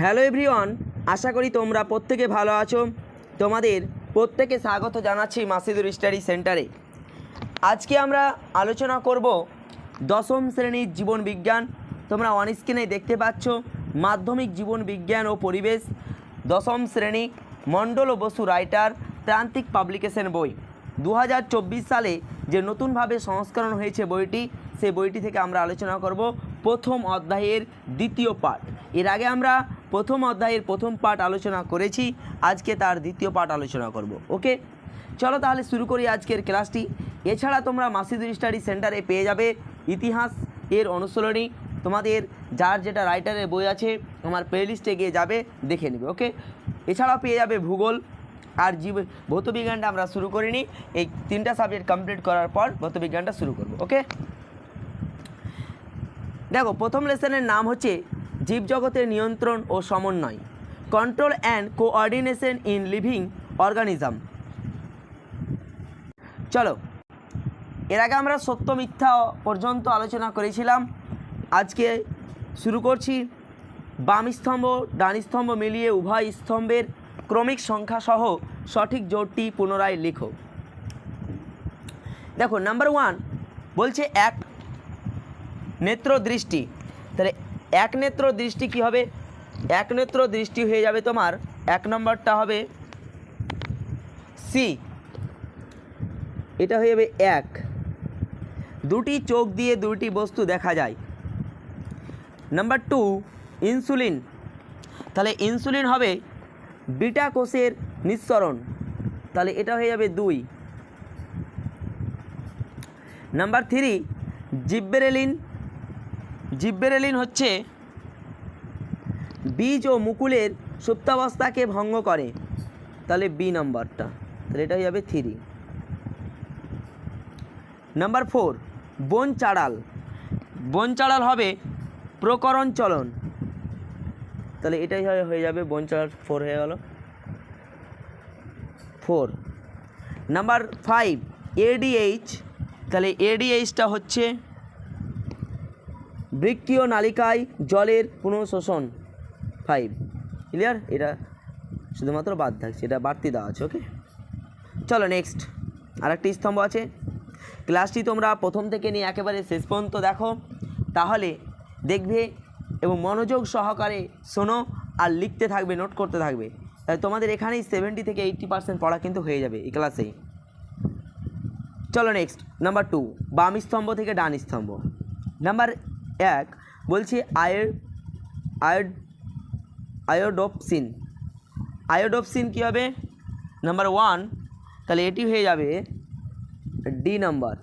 Hello everyone, আশা করি তোমরা প্রত্যেকে ভালো আছো। তোমাদের প্রত্যেকে স্বাগত জানাচ্ছি মাসিদুর স্টাডি সেন্টারে। আজকে আমরা আলোচনা করব দশম শ্রেণির জীবন বিজ্ঞান। তোমরা অন স্ক্রিনে দেখতে পাচ্ছ মাধ্যমিক জীবন বিজ্ঞান ও পরিবেশ, দশম শ্রেণি, মণ্ডল ও বসু রাইটার, প্রান্তিক পাবলিকেশন বই। দু হাজার চব্বিশ সালে যে নতুনভাবে সংস্করণ হয়েছে বইটি, সেই বইটি থেকে আমরা আলোচনা করব প্রথম অধ্যায়ের দ্বিতীয় পাঠ। এর আগে আমরা প্রথম অধ্যায়ের প্রথম পাঠ আলোচনা করেছি। আজকে তার দ্বিতীয় পাঠ আলোচনা করব, ওকে? চলো তাহলে শুরু করি আজকের ক্লাসটি। এছাড়া তোমরা মাসিদুর স্টাডি সেন্টারে পেয়ে যাবে ইতিহাস এর অনুশীলনী। তোমাদের যার যেটা রাইটারের বই আছে আমার প্লেলিস্টে গিয়ে যাবে, দেখে নেবে, ওকে? এছাড়াও পেয়ে যাবে ভূগোল আর জীব, ভৌতবিজ্ঞানটা আমরা শুরু করিনি। এই তিনটা সাবজেক্ট কমপ্লিট করার পর ভৌতবিজ্ঞানটা শুরু করব, ওকে? দেখো, প্রথম লেসনের নাম হচ্ছে জীবজগতের নিয়ন্ত্রণ ও সমন্বয়। Control and coordination in living organism চলো, এর আগে আমরা সত্য মিথ্যা পর্যন্ত আলোচনা করেছিলাম। আজকে শুরু করছি। বাম স্তম্ভ, ডান স্তম্ভ মিলিয়ে উভয় স্তম্ভের ক্রমিক সংখ্যা সহ সঠিক জোটটি পুনরায় লেখো। দেখো নাম্বার ওয়ান বলছে এক নেত্র দৃষ্টি তাহলে এক নেত্র দৃষ্টি কি হবে? এক নেত্র দৃষ্টি হয়ে যাবে তোমার, এক নম্বরটা হবে সি এটা হয়ে যাবে এক। দুটি চোখ দিয়ে দুটি বস্তু দেখা যায়। নাম্বার টু ইনসুলিন তাহলে ইনসুলিন হবে বিটা কোষের নিঃসরণ। তাহলে এটা হয়ে যাবে দুই। নাম্বার থ্রি জিব্বেরেলিন জিব্বেরেলিন হচ্ছে বীজ ও মুকুলের সুপ্তাবস্থাকে ভঙ্গ করে। তাহলে বি নাম্বারটা। তাহলে এটা হয়ে যাবে থ্রি। নাম্বার ফোর, বন চাড়াল। বন চাড়াল হবে প্রকরণ চলন। তাহলে এটাই হয়ে যাবে বন চাড়াল ফোর হয়ে গেল। ফোর। নাম্বার ফাইভ এডিএইচ তাহলে এডিএইচটা হচ্ছে বৃক্ষীয় নালিকায় জলের পুনঃশোষণ। ফাইভ ক্লিয়ার এটা শুধুমাত্র বাদ থাকছে এটা বাড়তি দেওয়া আছে ওকে চলো নেক্সট আরেকটি স্তম্ভ আছে। ক্লাসটি তোমরা প্রথম থেকে নিয়ে একেবারে শেষ পর্যন্ত দেখো। তাহলে দেখবে এবং মনোযোগ সহকারে শোনো আর লিখতে থাকবে নোট করতে থাকবে। তাই তোমাদের এখানেই সেভেন্টি থেকে এইট্টি পার্সেন্ট পড়া কিন্তু হয়ে যাবে এই ক্লাসেই চলো নেক্সট নাম্বার টু বাম স্তম্ভ থেকে ডান স্তম্ভ। নাম্বার এক, বলছি আয়ের আয়োড আয়োডোপসিন। আয়োডোপসিন কী হবে? নাম্বার ওয়ান তাহলে এটি হয়ে যাবে ডি নাম্বার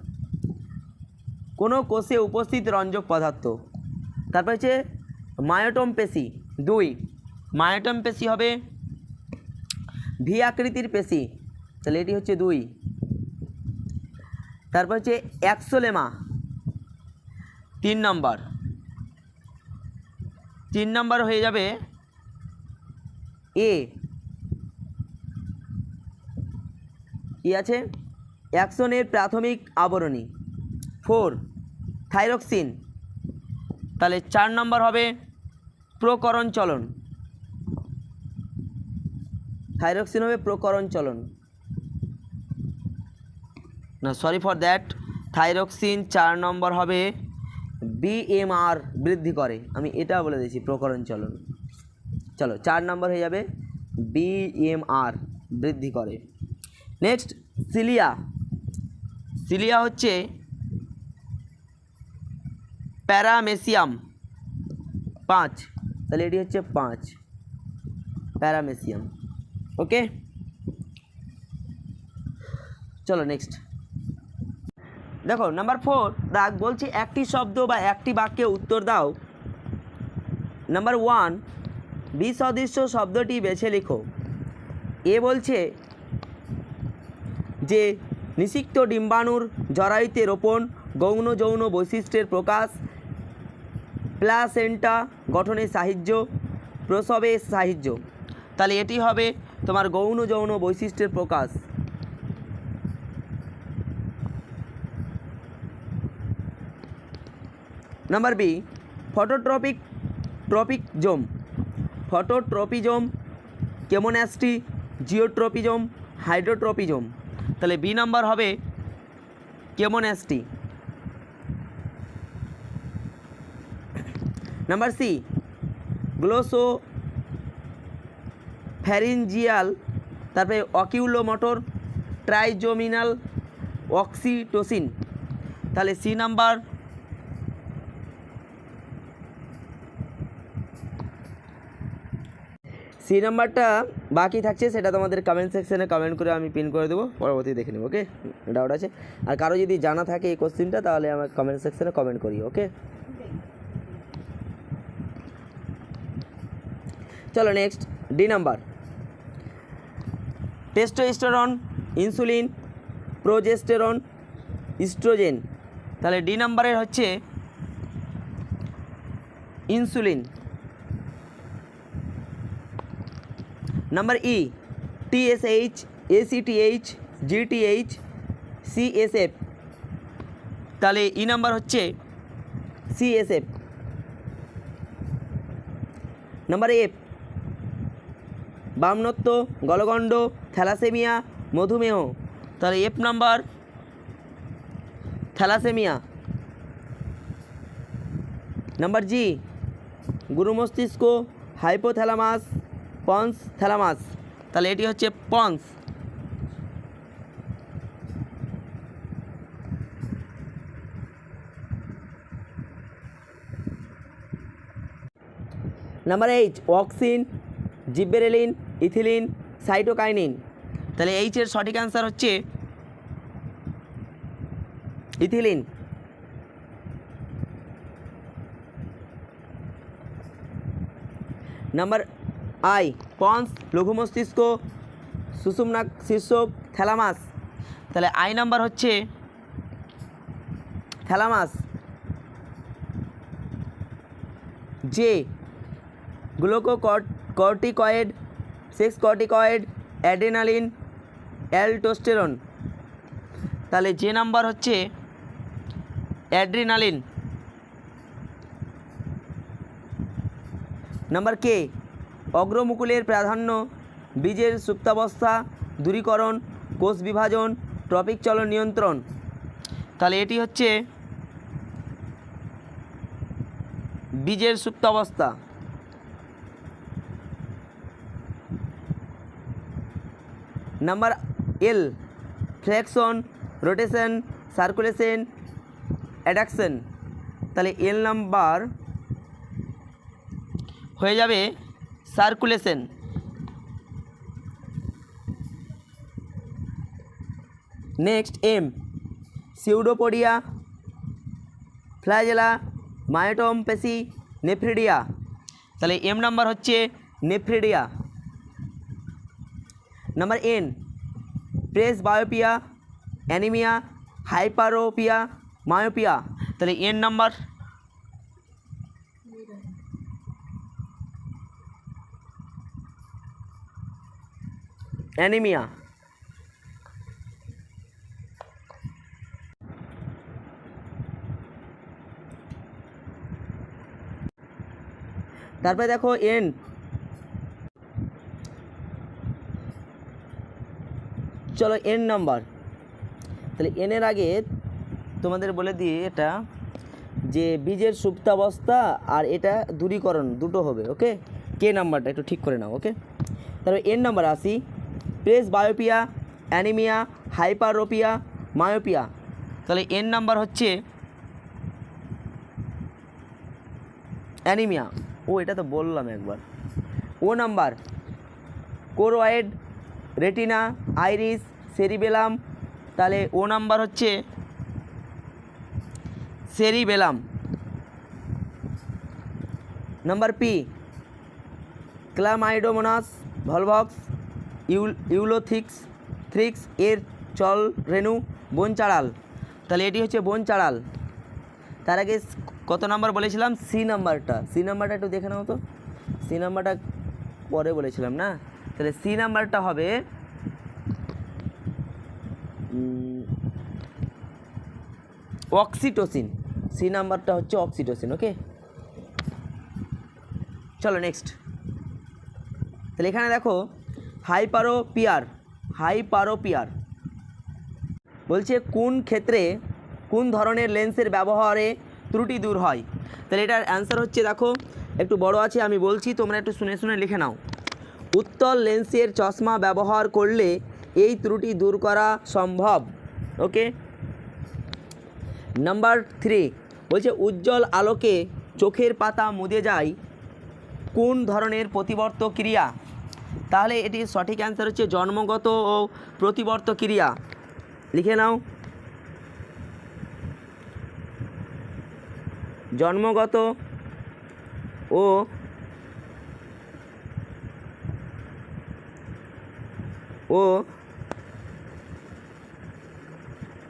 কোনো কোষে উপস্থিত রঞ্জক পদার্থ। তারপর হচ্ছে মায়োটম পেশি। দুই, মায়োটম পেশি হবে ভি আকৃতির পেশি। তাহলে এটি হচ্ছে দুই। তারপর হচ্ছে অ্যাক্সোলেমা তিন নম্বর। তিন নম্বর হয়ে যাবে এ কি আছে? অ্যাকশনের প্রাথমিক আবরণী। Four, thyroxine. তাহলে চার নম্বর হবে প্রকরণ চলন। থাইরক্সিন হবে প্রকরণ চলন। না সরি ফর দ্যাট থাইরক্সিন চার নম্বর হবে বিএমআর বৃদ্ধি করে। আমি এটা বলে দিয়েছি, প্রকরণ চলন। চলো, চার নম্বর হয়ে যাবে। বিএমআর বৃদ্ধি করে। নেক্সট সিলিয়া সিলিয়া হচ্ছে প্যারামেসিয়াম পাঁচ। তাহলে এটি হচ্ছে পাঁচ। প্যারামেসিয়াম ওকে চলো নেক্সট দেখো নাম্বার ফোর দাগ বলছি একটি শব্দ বা একটি বাক্যে উত্তর দাও। নাম্বার ওয়ান বিসদৃশ্য শব্দটি বেছে লেখো। এ বলছে যে, নিষিক্ত ডিম্বাণুর জরায়ুতে রোপণ, গৌণ যৌন বৈশিষ্ট্যের প্রকাশ, প্লাসেন্টা গঠনে সাহায্য, প্রসবে সাহায্য। তাহলে এটি হবে তোমার গৌণ যৌন বৈশিষ্ট্যের প্রকাশ। Number B phototropic tropism phototropism chemonasty geotropism hydrotropism তাহলে বি নাম্বার হবে কেমোন্যাস্টি নাম্বার সি গ্লোসো ফ্যারিঞ্জিয়াল তারপরে অকিউলোমোটর ট্রাইজোমিনাল অক্সিটোসিন তাহলে সি নাম্বার সি নাম্বারটা বাকি থাকছে, সেটা তোমাদের কমেন্ট সেকশনে কমেন্ট করে আমি পিন করে দেবো পরবর্তী দেখে নেব ওকে ডাউট আছে? আর কারও যদি জানা থাকে এই কোশ্চিনটা তাহলে আমার কমেন্ট সেকশনে কমেন্ট করি ওকে চলো next D number. Testosterone insulin progesterone oestrogen তাহলে ডি নাম্বারের হচ্ছে insulin number E TSH ACTH GTH CSF তাহলে ই নাম্বার হচ্ছে সিএসএফ নাম্বার এফ বামনত্ব, গলগণ্ড, থ্যালাসেমিয়া, মধুমেহ। তাহলে F number thalassaemia. Number G গুরু মস্তিষ্ক হাইপোথ্যালামাস পন্স থ্যালামাস। তাহলে এটি হচ্ছে pons. Number H auxin gibberellin ethylene cytokinin তাহলে এইচের সঠিক অ্যান্সার হচ্ছে ইথিলিন নাম্বার আই পন্স লঘু মস্তিষ্ক সুষুম্না শীর্ষক থ্যালামাস। তাহলে আই নাম্বার হচ্ছে? Thalamus. J glucocorticoid sex corticoid adrenaline aldosterone. তাহলে যে নাম্বার হচ্ছে? অ্যাড্রিনালিন। নাম্বার কে? অগ্রমুকুলের প্রাধান্য বীজের সুপ্তাবস্থা, দূরীকরণ, কোষ বিভাজন, ট্রপিক চলন নিয়ন্ত্রণ। তাহলে এটি হচ্ছে বীজের সুপ্তাবস্থা। Number L flexion rotation, circulation, adduction. তাহলে এল নাম্বার হয়ে যাবে circulation. Next, M. Pseudopodia, flagella myotome পেসি nephridia. তাহলে এম নাম্বার হচ্ছে nephridia. Number N, presbyopia, anaemia, hyperopia, myopia. তাহলে এন নাম্বার অ্যানিমিয়া তারপরে দেখো এন চলো এন নাম্বার তাহলে এনের আগে তোমাদের বলে দিই এটা, যে বীজের সুপ্তাবস্থা আর এটা দূরীকরণ, দুটো হবে ওকে কে নাম্বারটা একটু ঠিক করে নাও ওকে তারপরে এন নাম্বার আসি। Presbyopia anaemia, hyperopia, myopia. তাহলে এন নাম্বার হচ্ছে অ্যানিমিয়া। ও, এটা তো বললাম একবার। O number, choroid, retina, iris, cerebellum. তাহলে ও নাম্বার হচ্ছে cerebellum. Number P, Chlamydomonas, Volvox. Ul Ulothrix thrix এর চল রেণু বন চাড়াল তাহলে এটি হচ্ছে বন চাড়াল তার আগে কত নাম্বার বলেছিলাম? সি নাম্বারটা। সি নাম্বারটা একটু দেখে নাও তো। সি নাম্বারটা পরে বলেছিলাম না? তাহলে সি নাম্বারটা হবে অক্সিটোসিন। সি নাম্বারটা হচ্ছে অক্সিটোসিন, ওকে? চলো নেক্সট। তাহলে এখানে দেখো হাইপারোপিয়ার হাইপারোপিয়ার। বলছে, কোন ক্ষেত্রে কোন ধরনের লেন্সের ব্যবহারে ত্রুটি দূর হয়? তাহলে এটার অ্যান্সার হচ্ছে, দেখো, একটু বড় আছে, আমি বলছি, তোমরা একটু শুনে শুনে লিখে নাও। উত্তল লেন্সের চশমা ব্যবহার করলে এই ত্রুটি দূর করা সম্ভব। ওকে নাম্বার থ্রি বলছে, উজ্জ্বল আলোকে চোখের পাতা মুদে যায়। কোন ধরনের প্রতিবর্ত ক্রিয়া? তাহলে এটির সঠিক অ্যান্সার হচ্ছে জন্মগত ও প্রতিবর্ত ক্রিয়া। লিখে নাও। জন্মগত ও ও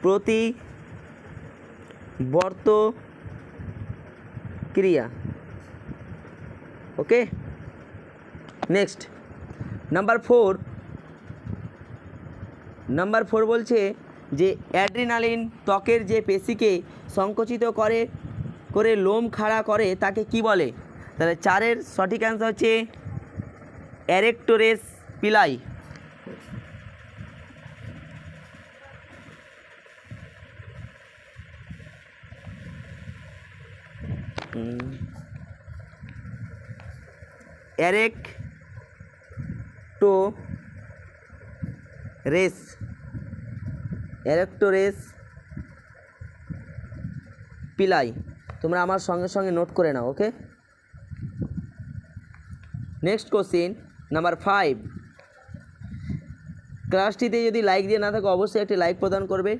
প্রতিবর্ত ক্রিয়া। Okay? Next number four number four বলছে যে অ্যাড্রিনালিন ত্বকের যে পেশিকে সংকুচিত করে করে লোম খাড়া করে, তাকে কি বলে? তাহলে চারের সঠিক অ্যান্সার হচ্ছে অ্যারেক্টোরেস পিলাই অ্যারেক টো রেস অ্যারেক্টোরেস পিলাই। তোমরা আমার সঙ্গে সঙ্গে নোট করে নাও, okay? Next question number five ক্লাসটিতে যদি লাইক দিয়ে না থাকো, অবশ্যই একটি লাইক প্রদান করবে।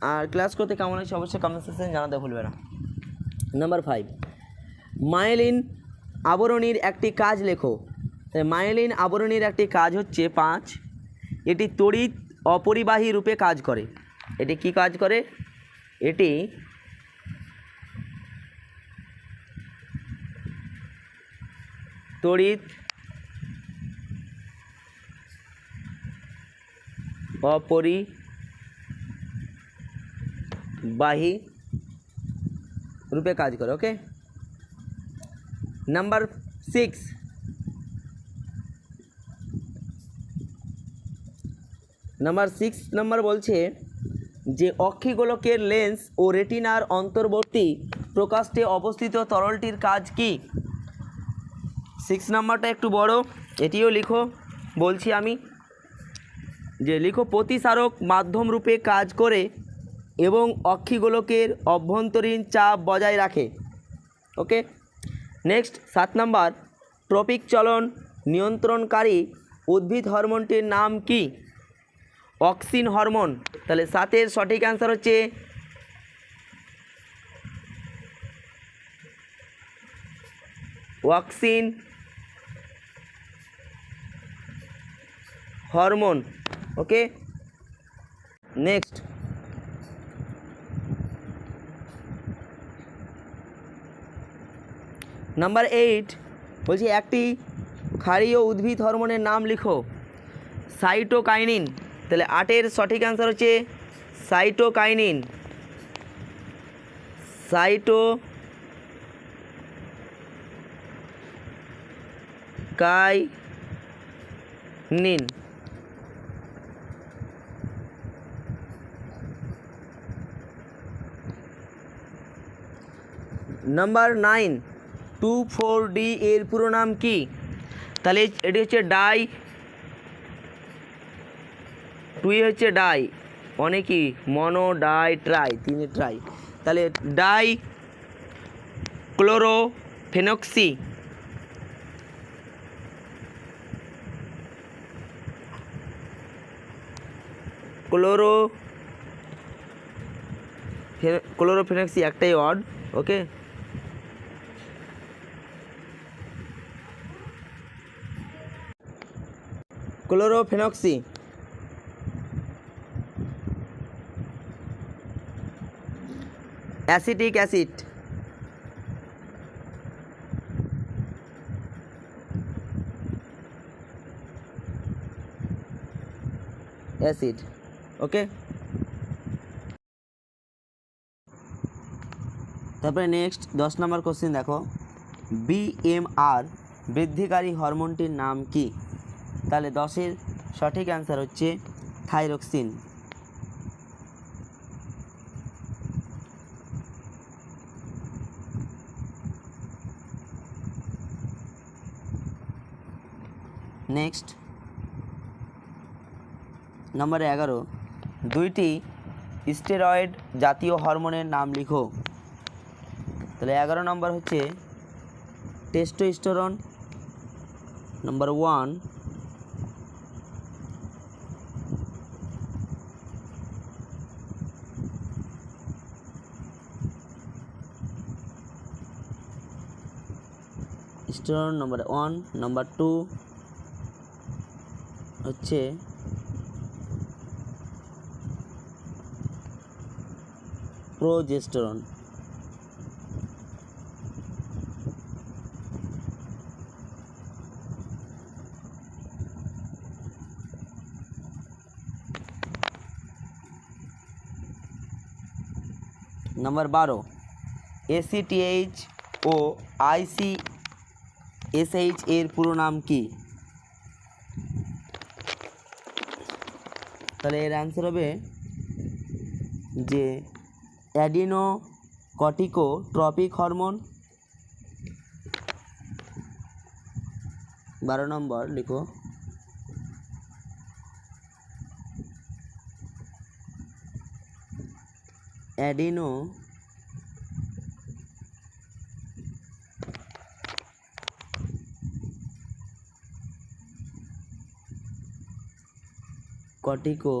আর ক্লাস করতে কেমন হয়েছে, অবশ্যই কমেন্ট জানাতে ভুলবে না। নাম্বার ফাইভ মায়েলিন আবরণীর একটি কাজ লেখো। মায়েলিন আবরণীর একটি কাজ হচ্ছে পাঁচ। এটি তড়িৎ অপরিবাহী রূপে কাজ করে। এটি কি কাজ করে? এটি তড়িৎ অপরিবাহী রূপে কাজ করে, okay? Number six. Number six number বলছে যে অক্ষিগোলকের লেন্স ও রেটিনার অন্তর্বর্তী প্রকাশে অবস্থিত তরলটির কাজ কি? সিক্স নাম্বারটা একটু বড়, এটিও লিখো, বলছি আমি, যে লিখো, প্রতিসারক মাধ্যম রূপে কাজ করে এবং অক্ষিগোলকের অভ্যন্তরীণ চাপ বজায় রাখে। ওকে? নেক্সট, সাত নাম্বার, ট্রপিক চলন নিয়ন্ত্রণকারী উদ্ভিদ হরমোনটির নাম কি? Auxin hormone. তাহলে সাতের সঠিক অ্যান্সার হচ্ছে auxin hormone. Okay next number eight বলছি একটি ক্ষারীয় উদ্ভিদ হরমোনের নাম লিখো। সাইটোকাইনিন তাহলে আটের সঠিক অ্যান্সার হচ্ছে cytokinin cytokinin number nine two four D এর পুরো নাম কি? তাহলে এটি হচ্ছে ডাই টুই হচ্ছে ডাই অনেকই মনো, ডাই, ট্রাই, তিনে ট্রাই। তাহলে di chloro phenoxy chloro chlorophenoxy একটাই word, okay? Chlorophenoxy. Acetic acid. Acid, okay? তারপরে নেক্সট দশ নম্বর কোশ্চেন দেখো। বিএমআর বৃদ্ধিকারী হরমোনটির নাম কি? তাহলে দশের সঠিক অ্যান্সার হচ্ছে থাইরক্সিন। নেক্সট। নম্বর এগারো। দুইটি স্টেরয়েড জাতীয় হরমোনের নাম লিখো। তাহলে এগারো নম্বর হচ্ছে testosterone. Number one sterone number one, number two হচ্ছে প্রোজেস্টেরন। নম্বর বারো এসিটিএইচ ও আইসি এসএইচ এর পুরো নাম কি? তাহলে এর অ্যান্সার হবে যে অ্যাডিনো কটিকো ট্রপিক হরমোন বারো নম্বর লিখো।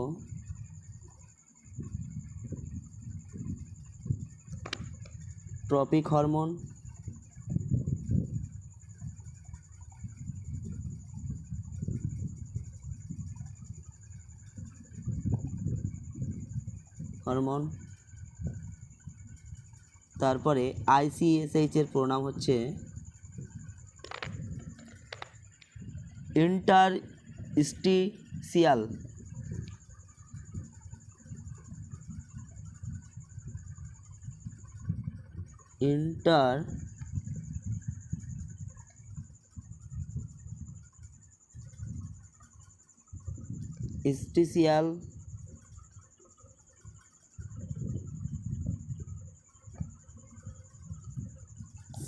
Adrenocorticotropic hormone. হরমোন। তারপরে আইসিএসএইচ এর প্রণাম হচ্ছে interstitial interstitial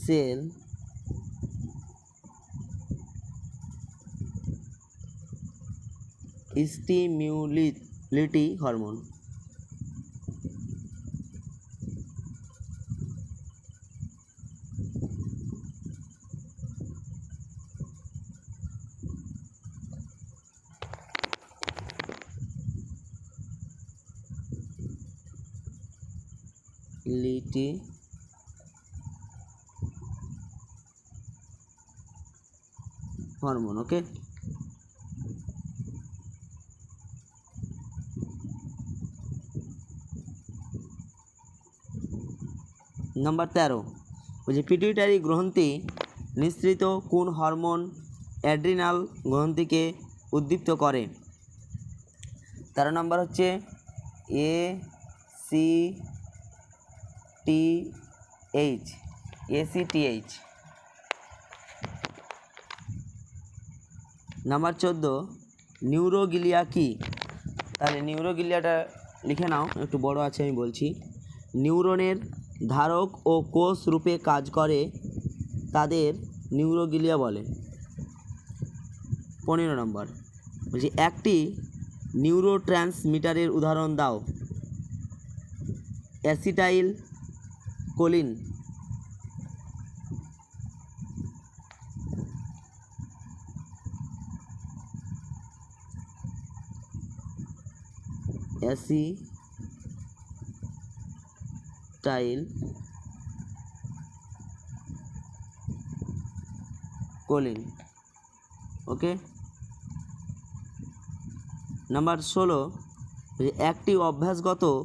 cell stimulating hormone. Hormone okay number তেরো, বলছে পিটুইটারি গ্রন্থি নিঃসৃত কোন হরমোন অ্যাড্রিনাল গ্রন্থিকে উদ্দীপ্ত করে? তেরো নম্বর হচ্ছে A C T H ACTH number চোদ্দ, নিউরোগিলিয়া কি? তাহলে নিউরোগিলিয়াটা লিখে নাও, একটু বড় আছে আমি বলছি। নিউরনের ধারক ও কোষ রূপে কাজ করে, তাদের নিউরোগিলিয়া বলে। পনেরো নম্বর, বলছি একটি নিউরো উদাহরণ দাও। Acetyl choline. Acetylcholine okay? Number ষোলো, একটি অভ্যাসগত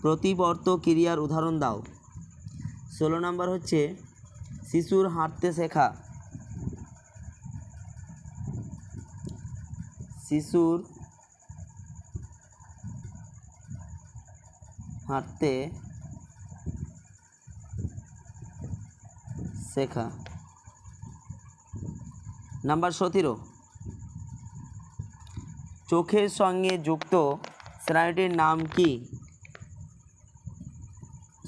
প্রতিবর্ত ক্রিয়ার উদাহরণ দাও। ষোলো নাম্বার হচ্ছে, শিশুর হাঁটতে শেখা। শিশুর হাঁটতে শেখা। নাম্বার সতেরো। চোখের সঙ্গে যুক্ত স্নায়ুটির নাম কি?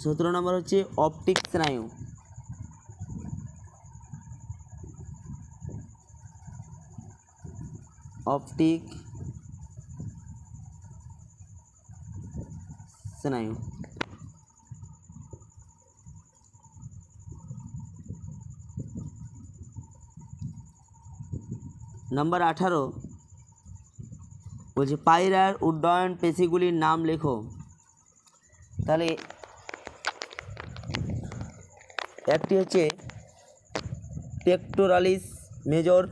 সতেরো নম্বর হচ্ছে অপটিক স্নায়ু। অপটিক স্নায়ু নাম্বার আঠারো। বলছে পায়রার উড্ডয়ন পেশিগুলির নাম লেখো। তাহলে একটি হচ্ছে টেক্টোরালিস মেজর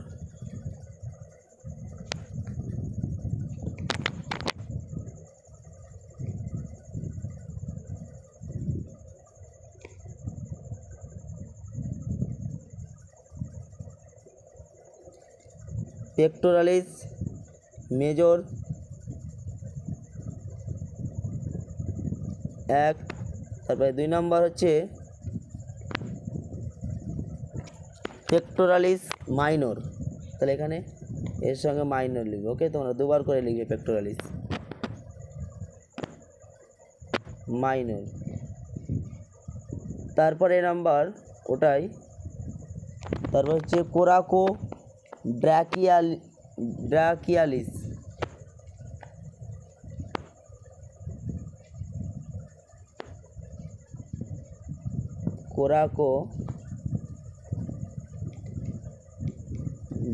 পেক্টোরালিস মেজর এক, তারপরে দুই নম্বর হচ্ছে পেক্টোরালিস মাইনর তাহলে এখানে এর সঙ্গে মাইনর লিখবে। ওকে তোমরা দুবার করে লিখবে পেক্টোরালিস মাইনর তারপরে নাম্বার ওটাই। তারপর হচ্ছে coraco brachial brachialis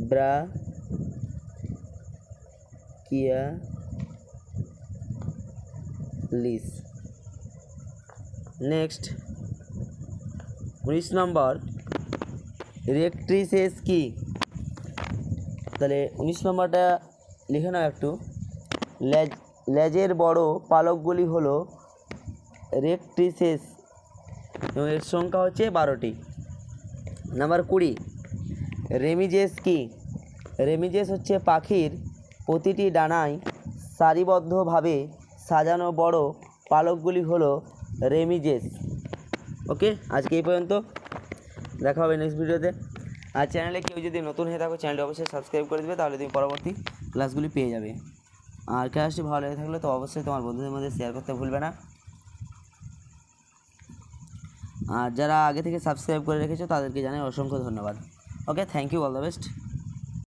coracobrachialis next উনিশ নম্বর রেক্ট্রিসেস কি তাহলে উনিশ নম্বরটা লিখে নাও একটু। লেজ, লেজের বড় পালকগুলি হলো রেকট্রিসেস এবং এর সংখ্যা হচ্ছে বারোটি। নাম্বার কুড়ি, রেমিজেস কি? রেমিজেস হচ্ছে পাখির প্রতিটি ডানায় সারিবদ্ধভাবে সাজানো বড় পালকগুলি হলো রেমিজেস। ওকে, আজকে এই পর্যন্ত। দেখা হবে নেক্সট ভিডিওতে। আর চ্যানেলে কেউ যদি নতুন হয়ে থাকো চ্যানেলটি অবশ্যই সাবস্ক্রাইব করে দেবে, তাহলে তুমি পরবর্তী ক্লাসগুলি পেয়ে যাবে। আর ক্লাসটি ভালো লেগে থাকলে তো অবশ্যই তোমার বন্ধুদের মধ্যে শেয়ার করতে ভুলবে না। আর যারা আগে থেকে সাবস্ক্রাইব করে রেখেছো, তাদেরকে জানাই অসংখ্য ধন্যবাদ। Okay thank you all the best